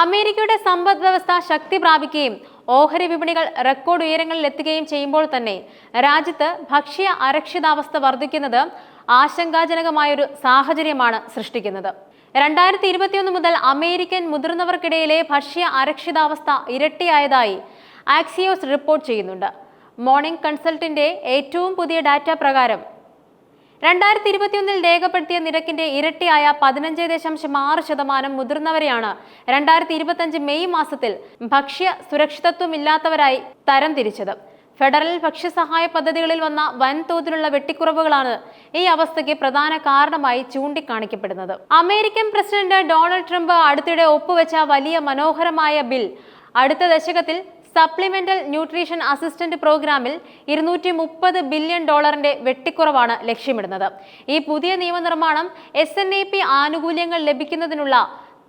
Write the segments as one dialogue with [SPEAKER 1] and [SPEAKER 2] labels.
[SPEAKER 1] അമേരിക്കയുടെ സമ്പദ് വ്യവസ്ഥ ശക്തി പ്രാപിക്കുകയും ഓഹരി വിപണികൾ റെക്കോർഡ് ഉയരങ്ങളിൽ എത്തുകയും ചെയ്യുമ്പോൾ തന്നെ രാജ്യത്ത് ഭക്ഷ്യ അരക്ഷിതാവസ്ഥ വർദ്ധിക്കുന്നത് ആശങ്കാജനകമായൊരു സാഹചര്യമാണ് സൃഷ്ടിക്കുന്നത്. രണ്ടായിരത്തി ഇരുപത്തിയൊന്ന് മുതൽ അമേരിക്കൻ മുതിർന്നവർക്കിടയിലെ ഭക്ഷ്യ അരക്ഷിതാവസ്ഥ ഇരട്ടിയായതായി ആക്സിയോസ് റിപ്പോർട്ട് ചെയ്യുന്നുണ്ട്. മോർണിംഗ് കൺസൾട്ടിന്റെ ഏറ്റവും പുതിയ ഡാറ്റ പ്രകാരം രണ്ടായിരത്തി ഇരുപത്തിയൊന്നിൽ രേഖപ്പെടുത്തിയ നിരക്കിന്റെ ഇരട്ടിയായ പതിനഞ്ച് ദശാംശം ആറ് ശതമാനം മുതിർന്നവരെയാണ് രണ്ടായിരത്തി ഇരുപത്തിയഞ്ച് മെയ് മാസത്തിൽ ഭക്ഷ്യ സുരക്ഷിതത്വമില്ലാത്തവരായി തരംതിരിച്ചത് ഫെഡറൽ ഭക്ഷ്യസഹായ പദ്ധതികളിൽ വന്ന വൻതോതിലുള്ള വെട്ടിക്കുറവുകളാണ് ഈ അവസ്ഥയ്ക്ക് പ്രധാന കാരണമായി ചൂണ്ടിക്കാണിക്കപ്പെടുന്നത്. അമേരിക്കൻ പ്രസിഡന്റ് ഡൊണാൾഡ് ട്രംപ് അടുത്തിടെ ഒപ്പുവെച്ച വലിയ മനോഹരമായ ബിൽ അടുത്ത ദശകത്തിൽ സപ്ലിമെന്റൽ ന്യൂട്രീഷൻ അസിസ്റ്റന്റ് പ്രോഗ്രാമിൽ ഇരുന്നൂറ്റി മുപ്പത് ബില്യൺ ഡോളറിന്റെ വെട്ടിക്കുറവാണ് ലക്ഷ്യമിടുന്നത്. ഈ പുതിയ നിയമനിർമ്മാണം എസ് എൻ എ പി ആനുകൂല്യങ്ങൾ ലഭിക്കുന്നതിനുള്ള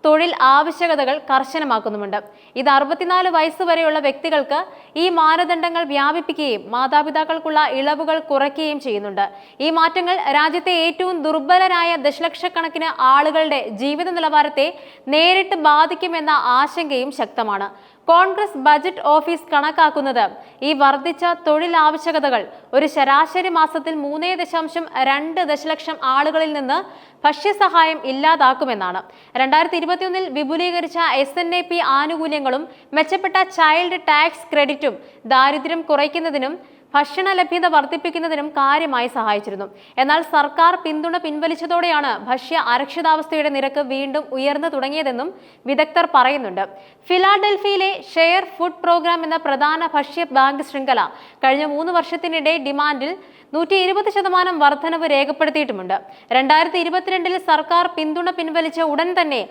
[SPEAKER 1] തൊഴിൽ ആവശ്യകതകൾ കർശനമാക്കുന്നുമുണ്ട്. ഇത് അറുപത്തിനാല് വയസ്സ് വരെയുള്ള വ്യക്തികൾക്ക് ഈ മാനദണ്ഡങ്ങൾ വ്യാപിപ്പിക്കുകയും മാതാപിതാക്കൾക്കുള്ള ഇളവുകൾ കുറയ്ക്കുകയും ചെയ്യുന്നുണ്ട്. ഈ മാറ്റങ്ങൾ രാജ്യത്തെ ഏറ്റവും ദുർബലരായ ദശലക്ഷക്കണക്കിന് ആളുകളുടെ ജീവിത നിലവാരത്തെ നേരിട്ട് ബാധിക്കുമെന്ന ആശങ്കയും ശക്തമാണ്. കോൺഗ്രസ് ബജറ്റ് ഓഫീസ് കണക്കാക്കുന്നത്. ഈ വർദ്ധിച്ച തൊഴിൽ ആവശ്യകതകൾ ഒരു ശരാശരി മാസത്തിൽ മൂന്നേ ദശാംശം രണ്ട് ദശലക്ഷം ആളുകളിൽ നിന്ന് ഭക്ഷ്യസഹായം ഇല്ലാതാക്കുമെന്നാണ്. രണ്ടായിരത്തി ഇരുപത്തിയൊന്നിൽ വിപുലീകരിച്ച എസ് എൻ എ പി ആനുകൂല്യങ്ങളും മെച്ചപ്പെട്ട ചൈൽഡ് ടാക്സ് ക്രെഡിറ്റും ദാരിദ്ര്യം കുറയ്ക്കുന്നതിനും ഭക്ഷണ ലഭ്യത വർദ്ധിപ്പിക്കുന്നതിനും കാര്യമായി സഹായിച്ചിരുന്നു. എന്നാൽ സർക്കാർ പിന്തുണ പിൻവലിച്ചതോടെയാണ് ഭക്ഷ്യ അരക്ഷിതാവസ്ഥയുടെ നിരക്ക് വീണ്ടും ഉയർന്നു തുടങ്ങിയതെന്നും വിദഗ്ധർ പറയുന്നുണ്ട്. ഫിലാഡൽഫിയയിലെ ഷെയർ ഫുഡ് പ്രോഗ്രാം എന്ന പ്രധാന ഭക്ഷ്യ ബാങ്ക് ശൃംഖല കഴിഞ്ഞ മൂന്ന് വർഷത്തിനിടെ ഡിമാൻഡിൽ നൂറ്റി ഇരുപത് ശതമാനം വർധനവ് രേഖപ്പെടുത്തിയിട്ടുമുണ്ട്. രണ്ടായിരത്തി ഇരുപത്തിരണ്ടിൽ സർക്കാർ പിന്തുണ പിൻവലിച്ച ഉടൻ തന്നെ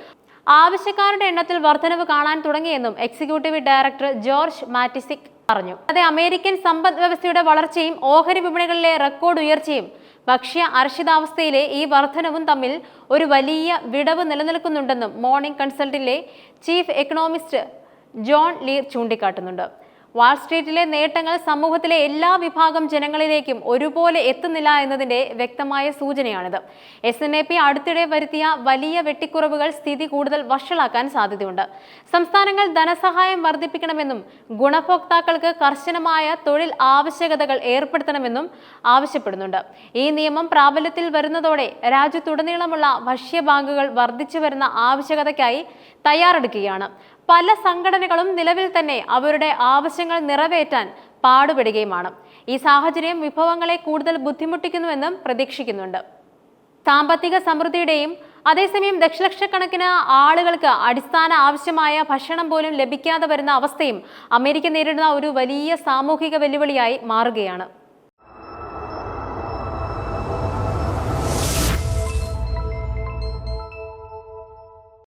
[SPEAKER 1] ആവശ്യക്കാരുടെ എണ്ണത്തിൽ വർധനവ് കാണാൻ തുടങ്ങിയെന്നും എക്സിക്യൂട്ടീവ് ഡയറക്ടർ ജോർജ് മാറ്റിസിക് പറഞ്ഞു. അതെ അമേരിക്കൻ സമ്പദ് വ്യവസ്ഥയുടെ വളർച്ചയും ഓഹരി വിപണികളിലെ റെക്കോർഡ് ഉയർച്ചയും ഭക്ഷ്യ അർഷിതാവസ്ഥയിലെ ഈ വർധനവും തമ്മിൽ ഒരു വലിയ വിടവ് നിലനിൽക്കുന്നുണ്ടെന്നും മോർണിംഗ് കൺസൾട്ടിലെ ചീഫ് എക്കണോമിസ്റ്റ് ജോൺ ലീർ ചൂണ്ടിക്കാട്ടുന്നുണ്ട്. വാൾസ്ട്രീറ്റിലെ നേട്ടങ്ങൾ സമൂഹത്തിലെ എല്ലാ വിഭാഗം ജനങ്ങളിലേക്കും ഒരുപോലെ എത്തുന്നില്ല എന്നതിന്റെ വ്യക്തമായ സൂചനയാണിത്. എസ് എൻ എ പി അടുത്തിടെ വരുത്തിയ വലിയ വെട്ടിക്കുറവുകൾ സ്ഥിതി കൂടുതൽ വഷളാക്കാൻ സാധ്യതയുണ്ട്. സംസ്ഥാനങ്ങൾ ധനസഹായം വർദ്ധിപ്പിക്കണമെന്നും ഗുണഭോക്താക്കൾക്ക് കർശനമായ തൊഴിൽ ആവശ്യകതകൾ ഏർപ്പെടുത്തണമെന്നും ആവശ്യപ്പെടുന്നുണ്ട്. ഈ നിയമം പ്രാബല്യത്തിൽ വരുന്നതോടെ രാജ്യത്തുടനീളമുള്ള ഭക്ഷ്യ ബാങ്കുകൾ വർദ്ധിച്ചു വരുന്ന ആവശ്യകതയ്ക്കായി തയ്യാറെടുക്കുകയാണ്. പല സംഘടനകളും നിലവിൽ തന്നെ അവരുടെ ആവശ്യങ്ങൾ നിറവേറ്റാൻ പാടുപെടുകയുമാണ്. ഈ സാഹചര്യം വിഭവങ്ങളെ കൂടുതൽ ബുദ്ധിമുട്ടിക്കുന്നുവെന്നും പ്രതീക്ഷിക്കുന്നുണ്ട്. സാമ്പത്തിക സമൃദ്ധിയുടെയും അതേസമയം ദശലക്ഷക്കണക്കിന് ആളുകൾക്ക് അടിസ്ഥാന ആവശ്യമായ ഭക്ഷണം പോലും ലഭിക്കാതെ വരുന്ന അവസ്ഥയും അമേരിക്ക നേരിടുന്ന ഒരു വലിയ സാമൂഹിക വെല്ലുവിളിയായി മാറുകയാണ്.